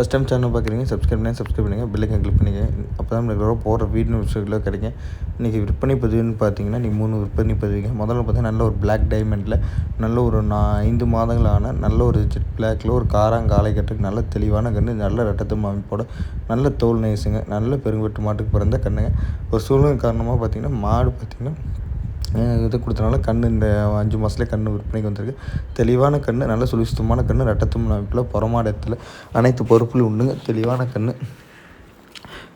First time channel பார்க்குறீங்க subscribe பண்ணி subscribe பண்ணுங்கள் பெல்லைக்கன் கிளிக் பண்ணிங்க அப்போ தான் நம்மளுக்கு போகிற வீடியோ விஷயத்தில் கிடைக்கும். இன்றைக்கி விற்பனை பதிவுன்னு பார்த்தீங்கன்னா இன்றைக்கி மூணு விற்பனை பதிவுங்க. முதல்ல பார்த்தீங்கன்னா நல்ல ஒரு பிளாக் டைமண்டில் நல்ல ஒரு நான் ஐந்து மாதங்களான நல்ல ஒரு ஜெட் பிளாக்கில் ஒரு காராங்காலை கட்டுக்கு நல்ல தெளிவான கன்று நல்ல ரெட்டத்து அமைப்போட நல்ல தோல் நேசுங்க நல்ல பெருங்குவெட்டு மாட்டுக்கு பிறந்த கண்ணுங்க ஒரு சூழ்நிலை காரணமாக பார்த்தீங்கன்னா மாடு பார்த்திங்கன்னா இது கொடுத்தனால கண் இந்த அஞ்சு மாதத்துலேயே கண் விற்பனைக்கு வந்திருக்கு. தெளிவான கண் நல்ல சுழிசுத்தமான கண் ரெட்டத்தும் அமைப்பில் புறமாடத்தில் அனைத்து பொறுப்புலையும் உண்டுங்க. தெளிவான கண்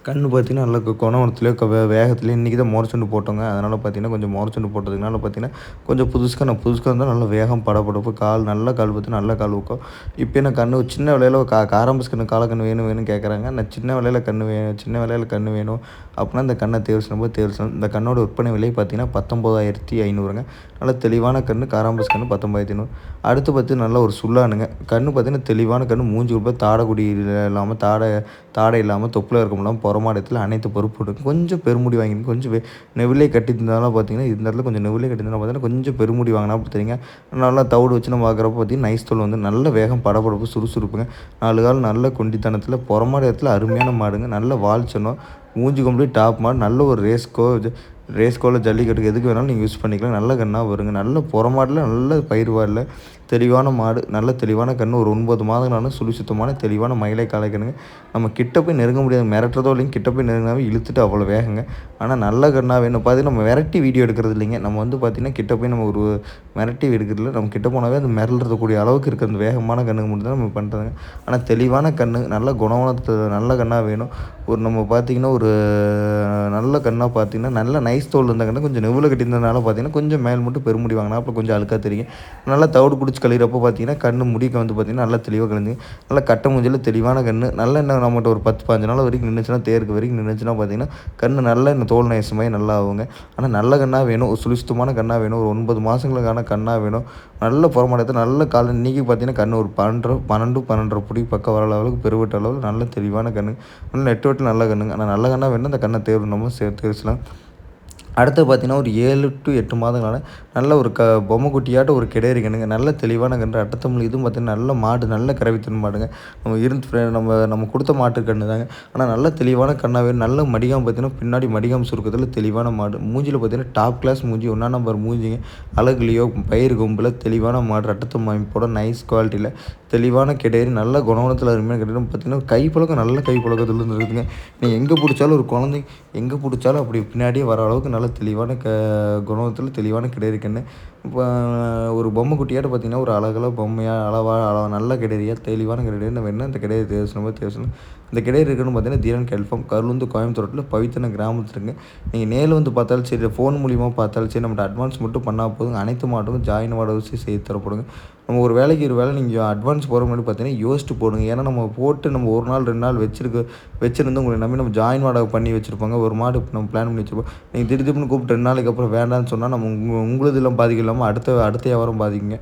கன்று பார்த்திங்கன்னா நல்லா குணவனத்துலேயோ வே வேகத்துலேயோ இன்றைக்கி தான் மோரச்சொண்டு போட்டோங்க. அதனால் பார்த்திங்கன்னா கொஞ்சம் மோரச்சொண்டு போட்டதுனால பார்த்திங்கன்னா கொஞ்சம் புதுசுக்காக நான் புதுசுக்காக இருந்தால் நல்லா வேகம் படப்படப்பு கால் நல்ல கால் பார்த்து நல்ல கால் ஊக்கம். இப்போ என்ன கண் சின்ன விலையில் கா காரம்பஸ் கண்ணு காலக்கன்று வேணும் வேணும்னு கேட்குறாங்க நான் சின்ன விலையில் கன்று வேணும் சின்ன விலையில் கன்று வேணும் அப்படின்னா இந்த கண்ணை தேர்வு செய்யும்போது தேர்வு செய்யணும் இந்த கண்ணோட விற்பனை விலை பார்த்திங்கன்னா பத்தொம்போதாயிரத்தி ஐநூறுங்க. நல்ல தெளிவான கன்று காராம்பஸ் கன்று பத்தொம்பதாயிரத்தி ஐநூறு. அடுத்து பார்த்து நல்ல ஒரு சுல்லானுங்க கன்று பார்த்திங்கன்னா தெளிவான கன்று மூஞ்சி கொடுப்பா தாடைக்குடி இல்லாமல் தாடை தாடை இல்லாமல் தொப்பில் இருக்க முடியாமல் புறமாடத்தில் அனைத்து பொறுப்பு கொஞ்சம் பெருமுடி வாங்கினு கொஞ்சம் நெவிலே கட்டியிருந்தாலும் பார்த்தீங்கன்னா இந்த இடத்துல கொஞ்சம் நெவிலே கட்டியிருந்தாலும் பார்த்தீங்கன்னா கொஞ்சம் பெருமுடி வாங்கினா பார்த்தீங்க நல்லா தவிடு வச்சு நம்ம பார்க்குறப்ப பார்த்தீங்கன்னா நைஸ் தோல் வந்து நல்ல வேகம் படப்படப்பு சுறுசுறுப்புங்க. நாலு கால் நல்ல கொண்டித்தனத்தில் புறமாட இடத்துல அருமையான மாடுங்க. நல்ல வால் சொன்னோம். மூஞ்சி கம்ப்ளீட் டாப் மாடு. நல்ல ஒரு ரேஸ்க்கோ ரேஸ் கோல ஜல்லிக்கட்டுக்கு எதுக்கு வேணாலும் நீங்கள் யூஸ் பண்ணிக்கலாம். நல்ல கண்ணாக வருங்க. நல்ல புறமாடில் நல்ல பயிர் வாரில் தெளிவான மாடு நல்ல தெளிவான கன்று ஒரு ஒன்பது மாதங்கள்னாலும் சுழி சுத்தமான தெளிவான மயிலை கலைக்கணுங்க நம்ம கிட்ட போய் நெருங்க முடியாது. மிரட்டுறதோ இல்லைங்க கிட்ட போய் நெருங்கினாவே இழுத்துட்டு அவ்வளோ வேகங்க. ஆனால் நல்ல கண்ணாக வேணும். பார்த்தீங்கன்னா நம்ம வெரைட்டி வீடியோ எடுக்கிறது இல்லைங்க. நம்ம வந்து பார்த்திங்கன்னா கிட்ட போய் நம்ம ஒரு மிரட்டி எடுக்கிறதுல நம்ம கிட்ட போனாவே அந்த மிரளுறதுக்கூடிய அளவுக்கு இருக்க. அந்த வேகமான கண்ணுக்கு மட்டும் தான் நம்ம பண்ணுறதுங்க ஆனால் தெளிவான கண் நல்ல குணவனத்தை நல்ல கண்ணாக வேணும். ஒரு நம்ம பார்த்திங்கன்னா ஒரு நல்ல கண்ணாக பார்த்தீங்கன்னா நல்ல நைஸ் தோல் இருந்த கண்ணா கொஞ்சம் நெவில் கட்டியிருந்ததுனால பார்த்தீங்கன்னா கொஞ்சம் மேல் மட்டும் பெருமுடி வாங்கினா அப்புறம் கொஞ்சம் அழுக்காக தெரியும். நல்லா தவிடு பிடிச்சி கழிகிறப்போ பார்த்தீங்கன்னா கண்ணு முடிக்க வந்து பார்த்தீங்கன்னா நல்லா தெளிவாக கலந்து நல்லா கட்ட மூஞ்சில் தெளிவான கண்ணு. நல்ல என்ன நம்மகிட்ட ஒரு பத்து பதினஞ்சு நாள் வரைக்கும் நின்றுச்சுன்னா தேருக்கு வரைக்கும் நின்றுச்சுன்னா பார்த்தீங்கன்னா கண்ணு நல்ல இந்த தோல் நயசமாய் நல்லா ஆகுங்க. ஆனால் நல்ல கண்ணாக வேணும். ஒரு சுழிஷ்டமான கண்ணாக வேணும். ஒரு ஒன்பது மாதங்களுக்கான கண்ணாக வேணும். நல்ல புறமாடத்தை நல்ல காலம் இன்றைக்கி பார்த்தீங்கன்னா கண்ணு ஒரு பன்னெண்டு பன்னெண்டு பன்னெண்டரை பிடி பக்கம் வர அளவுக்கு பெருவட்ட அளவுக்கு நல்ல தெளிவான கண்ணு. நல்ல நெட்வெட்டில் நல்ல கண்ணுங்க. ஆனால் நல்ல கண்ணாக வேணும் அந்த கண்ணை தேர்வு நம்ம சேர்த்து வச்சுலாம் அடுத்து பார்த்திங்கன்னா ஒரு ஏழு டு எட்டு மாதங்களான நல்ல ஒரு க பொம்மை குட்டியாட்ட ஒரு கிடையாது கண்ணுங்க நல்ல தெளிவான கன்று அட்டத்தமிழ் இதுவும் பார்த்திங்கன்னா நல்ல மாடு நல்ல கறவைத்தின் மாடுங்க. நம்ம இருந்து நம்ம நம்ம கொடுத்த மாட்டு கன்று தாங்க. ஆனால் நல்ல தெளிவான கண்ணாகவே நல்ல மடிகாம் பார்த்திங்கன்னா பின்னாடி மடிகாம் சுருக்கத்தில் தெளிவான மாடு. மூஞ்சியில் பார்த்திங்கன்னா டாப் கிளாஸ் மூஞ்சி ஒன்றா நம்பர் மூஞ்சிங்க. அழகுலையோ பயிர் கொம்பில் தெளிவான மாடு ரட்டத்து அமைப்போட நைஸ் குவாலிட்டியில் தெளிவான கிடையாது நல்ல குணவனத்தில் அருமையான கிடையாது பார்த்திங்கன்னா கை பழக்கம் நல்ல கை பழக்கத்தில் இருக்குதுங்க நீங்கள் எங்கே பிடிச்சாலும் ஒரு குழந்தை எங்கே பிடிச்சாலும் அப்படி பின்னாடியே வர அளவுக்கு நல்ல நல்ல தெளிவான க குணத்தில் தெளிவான கிடையாது கண்ணு இப்போ ஒரு பொம்மை குட்டியாட்ட பார்த்திங்கன்னா ஒரு அழகாக பொம்மையாக அளவாக அளவாக நல்ல கிடையாது தெளிவான கிடையாது நம்ம என்ன அந்த கிடையாது தேவசனமோ தேவசனம் இந்த கிடையாது இருக்குன்னு பார்த்தீங்கன்னா தீரன் கல்ஃபார்ம் கருளுந்து கோயம்புத்தூரில் பவித்தன கிராமத்தில் இருக்குங்க நீங்கள் நேரில் வந்து பார்த்தாலும் சரி ஃபோன் மூலியமாக பார்த்தாலும் சரி நம்மகிட்ட அட்வான்ஸ் மட்டும் பண்ணால் போதும் அனைத்து மாவட்டமும் ஜாயின் வாடகை செய்து தரப்படுங்க. நம்ம ஒரு வேலைக்கு ஒரு வேலை நீங்கள் அட்வான்ஸ் போகிற முன்னாடி பார்த்தீங்கன்னா யோசிச்சு போடுங்க. ஏன்னா நம்ம போட்டு நம்ம ஒரு நாள் ரெண்டு நாள் வச்சிருக்க வச்சுருந்து உங்களை நம்பி நம்ம ஜாயின் வாடகை பண்ணி வச்சுருப்பாங்க. ஒரு மாடு நம்ம பிளான் பண்ணி வச்சுருப்போம். நீங்கள் திடீர்னு கூப்பிட்டு ரெண்டு நாளைக்கு அப்புறம் வேண்டாம்னு சொன்னால் நம்ம உங்களுதெல்லாம் பாதிக்கலாம் இல்லாமல் அடுத்த அடுத்த வியாபாரம் பாதிக்குங்க.